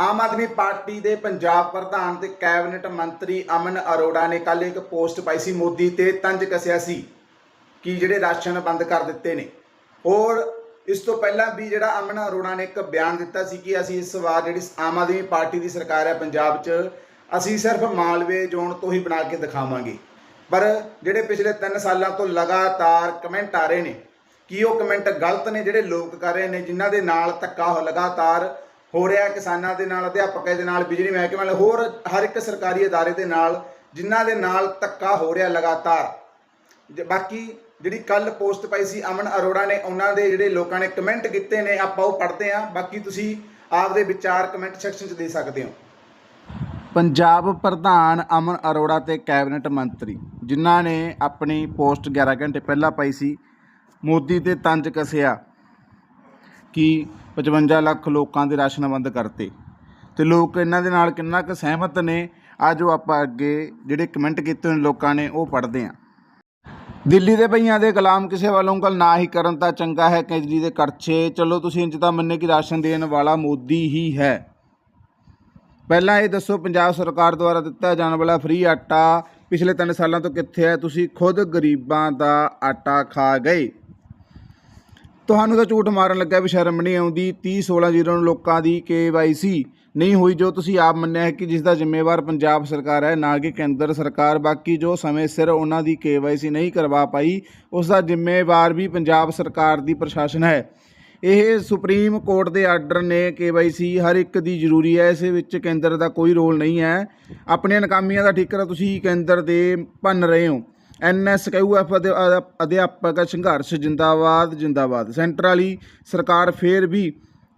Aam Aadmi party ਦੇ ਪੰਜਾਬ ਪ੍ਰਧਾਨ ਤੇ ਕੈਬਨਿਟ ਮੰਤਰੀ ਅਮਨ ਅਰੋੜਾ ਨੇ ਕੱਲ ਇੱਕ ਪੋਸਟ ਪਾਈ ਸੀ ਮੋਦੀ ਤੇ ਤੰਜ ਕਸਿਆ ਸੀ ਕਿ ਜਿਹੜੇ ਰਾਸ਼ਨ ਬੰਦ ਕਰ ਦਿੱਤੇ ਨੇ। ਔਰ ਇਸ ਤੋਂ ਪਹਿਲਾਂ ਵੀ ਜਿਹੜਾ ਅਮਨ ਅਰੋੜਾ ਨੇ ਇੱਕ ਬਿਆਨ ਦਿੱਤਾ ਸੀ ਕਿ ਅਸੀਂ ਇਸ ਵਾਰ ਜਿਹੜੀ ਆਮ ਆਦਮੀ ਪਾਰਟੀ ਦੀ ਸਰਕਾਰ ਹੈ ਪੰਜਾਬ 'ਚ, ਅਸੀਂ ਸਿਰਫ ਮਾਲਵੇ ਜ਼ੋਨ ਤੋਂ ਹੀ ਬਣਾ ਕੇ ਦਿਖਾਵਾਂਗੇ। ਪਰ ਜਿਹੜੇ ਪਿਛਲੇ 3 ਸਾਲਾਂ ਤੋਂ ਲਗਾਤਾਰ ਕਮੈਂਟ ਆ ਰਹੇ ਨੇ, ਕਿ ਉਹ ਕਮੈਂਟ ਗਲਤ ਨੇ ਜਿਹੜੇ ਲੋਕ ਕਰ ਰਹੇ ਨੇ, ਜਿਨ੍ਹਾਂ ਦੇ ਨਾਲ ਧੱਕਾ ਹੋ ਲਗਾਤਾਰ ਹੋ ਰਿਹਾ ਕਿਸਾਨਾਂ ਦੇ ਨਾਲ, ਅਧਿਆਪਕਾਂ ਦੇ ਨਾਲ, ਬਿਜਲੀ ਮਹਿਕਮੇ ਨਾਲ ਹੋਰ ਹਰ ਇੱਕ ਸਰਕਾਰੀ ਅਦਾਰੇ ਦੇ ਨਾਲ, ਜਿਨ੍ਹਾਂ ਦੇ ਨਾਲ ਧੱਕਾ ਹੋ ਰਿਹਾ ਲਗਾਤਾਰ। ਜ- ਬਾਕੀ ਜਿਹੜੀ ਕੱਲ ਪੋਸਟ ਪਾਈ ਸੀ ਅਮਨ ਅਰੋੜਾ ਨੇ, ਉਹਨਾਂ ਦੇ ਜਿਹੜੇ ਲੋਕਾਂ ਨੇ ਕਮੈਂਟ ਕੀਤੇ ਨੇ, ਆਪਾਂ ਉਹ ਪੜ੍ਹਦੇ ਹਾਂ। ਬਾਕੀ ਤੁਸੀਂ ਆਪਦੇ ਵਿਚਾਰ ਕਮੈਂਟ ਸੈਕਸ਼ਨ 'ਚ ਦੇ ਸਕਦੇ ਹੋ। ਪੰਜਾਬ ਪ੍ਰਧਾਨ ਅਮਨ ਅਰੋੜਾ ਤੇ ਕੈਬਨਿਟ ਮੰਤਰੀ, ਜਿਨ੍ਹਾਂ ਨੇ ਆਪਣੀ ਪੋਸਟ 11 ਘੰਟੇ ਪਹਿਲਾਂ ਪਾਈ ਸੀ, ਮੋਦੀ ਤੇ ਤੰਜ ਕਸਿਆ ਕਿ 55 ਲੱਖ ਲੋਕਾਂ ਦੇ ਰਾਸ਼ਨ ਬੰਦ ਕਰਤੇ। ਤੇ ਲੋਕ ਇਹਨਾਂ ਦੇ ਨਾਲ ਕਿੰਨਾ ਕੁ ਸਹਿਮਤ ਨੇ, ਅੱਜ ਉਹ ਆਪਾਂ ਅੱਗੇ ਜਿਹੜੇ ਕਮੈਂਟ ਕੀਤੇ ਹੋਏ ਨੇ ਲੋਕਾਂ ਨੇ, ਉਹ ਪੜ੍ਹਦੇ ਹਾਂ। ਦਿੱਲੀ ਦੇ ਭਈਆਂ ਦੇ ਗੁਲਾਮ ਕਿਸੇ ਵੱਲੋਂ ਗੱਲ ਨਾ ਹੀ ਕਰਨ ਤਾਂ ਚੰਗਾ ਹੈ, ਕੇਜਰੀ ਦੇ ਕਰਛੇ। ਚਲੋ ਤੁਸੀਂ ਇੰਜ ਤਾਂ ਮੰਨੇ ਕਿ ਰਾਸ਼ਨ ਦੇਣ ਵਾਲਾ ਮੋਦੀ ਹੀ ਹੈ। ਪਹਿਲਾਂ ਇਹ ਦੱਸੋ, ਪੰਜਾਬ ਸਰਕਾਰ ਦੁਆਰਾ ਦਿੱਤਾ ਜਾਣ ਵਾਲਾ ਫ੍ਰੀ ਆਟਾ ਪਿਛਲੇ 3 ਸਾਲਾਂ ਤੋਂ ਕਿੱਥੇ ਹੈ? ਤੁਸੀਂ ਖੁਦ ਗਰੀਬਾਂ ਦਾ ਆਟਾ ਖਾ ਗਏ। ਤੁਹਾਨੂੰ ਤਾਂ ਝੂਠ ਮਾਰਨ ਲੱਗਾ ਵੀ ਸ਼ਰਮ ਨਹੀਂ ਆਉਂਦੀ 30 16 ਜ਼ੀਰੋ ਨੂੰ ਲੋਕਾਂ ਦੀ KYC ਨਹੀਂ ਹੋਈ ਜੋ ਤੁਸੀਂ ਆਪ ਮੰਨਿਆ ਹੈ ਕਿ ਜਿਸ ਦਾ ਜ਼ਿੰਮੇਵਾਰ ਪੰਜਾਬ ਸਰਕਾਰ ਹੈ, ਨਾ ਕਿ ਕੇਂਦਰ ਸਰਕਾਰ, ਬਾਕੀ ਜੋ ਸਮੇਂ ਸਿਰ ਉਹਨਾਂ ਦੀ KYC ਨਹੀਂ ਕਰਵਾ ਪਾਈ, ਉਸ ਦਾ ਜ਼ਿੰਮੇਵਾਰ ਵੀ ਪੰਜਾਬ ਸਰਕਾਰ ਦੀ ਪ੍ਰਸ਼ਾਸਨ ਹੈ। ਇਹ ਸੁਪਰੀਮ ਕੋਰਟ ਦੇ ਆਰਡਰ ਨੇ KYC ਹਰ ਇੱਕ ਦੀ ਜ਼ਰੂਰੀ ਹੈ, ਇਸ ਵਿੱਚ ਕੇਂਦਰ ਦਾ ਕੋਈ ਰੋਲ ਨਹੀਂ ਹੈ। ਆਪਣੀਆਂ ਨਾਕਾਮੀਆਂ ਦਾ ਠਿਕਰਾ ਤੁਸੀਂ ਕੇਂਦਰ ਦੇ ਭੰਨ ਰਹੇ ਹੋ। ਐਨਐਸਕਯੂਐਫ ਅਧਿਆਪਕ ਸੰਘਰਸ਼, ਜਿੰਦਾਬਾਦ ਜਿੰਦਾਬਾਦ। ਸੈਂਟਰ ਵਾਲੀ ਸਰਕਾਰ ਫੇਰ ਵੀ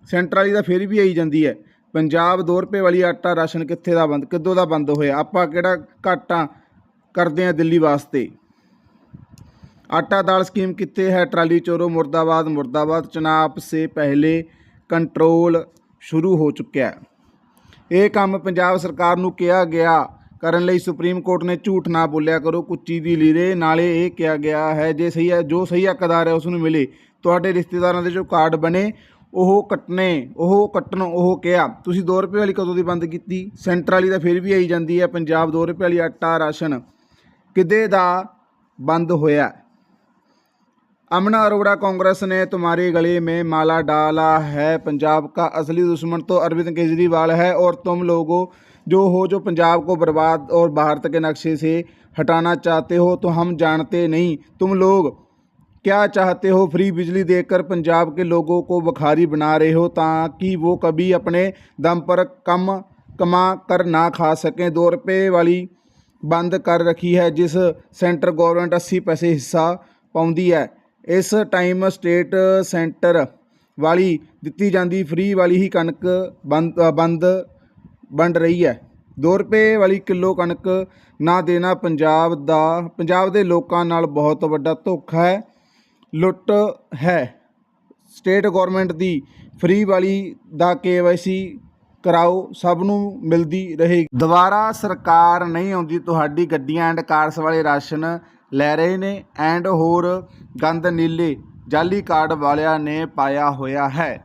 ਸੈਂਟਰ ਵਾਲੀ ਦਾ ਫੇਰ ਵੀ ਆਈ ਜਾਂਦੀ ਹੈ। ਪੰਜਾਬ 2 ਰੁਪਏ ਵਾਲੀ ਆਟਾ ਰਾਸ਼ਨ ਕਿੱਥੇ ਦਾ ਬੰਦ ਕਿੱਦੋਂ ਦਾ ਬੰਦ ਹੋਇਆ? ਆਪਾਂ ਕਿਹੜਾ ਘਾਟਾ ਕਰਦੇ ਆ ਦਿੱਲੀ ਵਾਸਤੇ? ਆਟਾ ਦਾਲ ਸਕੀਮ ਕਿੱਥੇ ਹੈ? ਟਰਾਲੀ ਚੋਰੋ, ਮੁਰਦਾਬਾਦ ਮੁਰਦਾਬਾਦ, ਚਨਾਬ ਸੇ ਪਹਿਲੇ ਕੰਟਰੋਲ ਸ਼ੁਰੂ ਹੋ ਚੁੱਕਿਆ ਇਹ ਕੰਮ ਪੰਜਾਬ ਸਰਕਾਰ ਨੂੰ ਕਿਹਾ ਗਿਆ। ਕਰਨ ਲਈ ਸੁਪਰੀਮ ਕੋਰਟ ਨੇ ਝੂਠ ਨਾ ਬੋਲਿਆ ਕਰੋ ਕੁੱਚੀ ਦੀ ਲੀਰੇ ਨਾਲੇ ਇਹ ਕਿਹਾ ਗਿਆ ਹੈ ਜੇ ਸਹੀ ਹੈ ਜੋ ਸਹੀ ਹੱਕਦਾਰ ਹੈ ਉਸ ਨੂੰ ਮਿਲੇ ਤੁਹਾਡੇ ਰਿਸ਼ਤੇਦਾਰਾਂ ਦੇ ਜੋ ਕਾਰਡ ਬਣੇ ਉਹ ਕੱਟਣੇ ਉਹ ਕੱਟਣ ਉਹ ਕਿਹਾ ਤੁਸੀਂ 2 ਰੁਪਏ ਵਾਲੀ ਕਦੋਂ ਦੀ ਬੰਦ ਕੀਤੀ ਸੈਂਟਰ ਵਾਲੀ ਤਾਂ ਫਿਰ ਵੀ ਆਈ ਜਾਂਦੀ ਹੈ ਪੰਜਾਬ 2 ਰੁਪਏ ਵਾਲੀ ਆਟਾ ਰਾਸ਼ਨ ਕਿਦੇ ਦਾ ਬੰਦ ਹੋਇਆ अमना अरोड़ा कांग्रेस ने तुम्हारे गले में माला डाला है पंजाब का असली दुश्मन तो अरविंद केजरीवाल है और तुम लोगों जो हो जो पंजाब को बर्बाद और भारत के नक्शे से हटाना चाहते हो तो हम जानते नहीं तुम लोग क्या चाहते हो फ्री बिजली देकर पंजाब के लोगों को बुखारी बना रहे हो ताकि वो कभी अपने दम पर कम कमा कर ना खा सकें दो रुपये वाली ਬੰਦ ਕਰ ਰੱਖੀ ਹੈ ਜਿਸ ਸੈਂਟਰ ਗਵਰਨਮੈਂਟ 80 ਪੈਸੇ ਹਿੱਸਾ ਪਾਉਂਦੀ ਹੈ ਇਸ ਟਾਈਮ ਸਟੇਟ ਸੈਂਟਰ ਵਾਲੀ ਦਿੱਤੀ ਜਾਂਦੀ ਫ੍ਰੀ ਵਾਲੀ ਹੀ ਕਣਕ ਬੰਦ ਅ, ਬੰਦ ਵੰਡ ਰਹੀ ਹੈ। 2 ਰੁਪਏ ਵਾਲੀ ਕਿਲੋ ਕਣਕ ਨਾ ਦੇਣਾ ਪੰਜਾਬ ਦਾ, ਪੰਜਾਬ ਦੇ ਲੋਕਾਂ ਨਾਲ ਬਹੁਤ ਵੱਡਾ ਧੋਖਾ ਹੈ। ਲੁੱਟ ਹੈ। ਸਟੇਟ ਗਵਰਨਮੈਂਟ ਦੀ ਫ੍ਰੀ ਵਾਲੀ ਦਾ KYC ਕਰਾਓ, ਸਭ ਨੂੰ ਮਿਲਦੀ ਰਹੇਗੀ। ਦੁਬਾਰਾ ਸਰਕਾਰ ਨਹੀਂ ਆਉਂਦੀ, ਤੁਹਾਡੀ ਗੱਡੀਆਂ ਐਂਡ ਕਾਰਸ ਵਾਲੇ ਰਾਸ਼ਨ ਲੈ ਰਹੇ ਨੇ ਐਂਡ ਹੋਰ ਗੰਦ ਨੀਲੇ ਜਾਲੀ ਕਾਰਡ ਵਾਲਿਆਂ ਨੇ ਪਾਇਆ ਹੋਇਆ ਹੈ।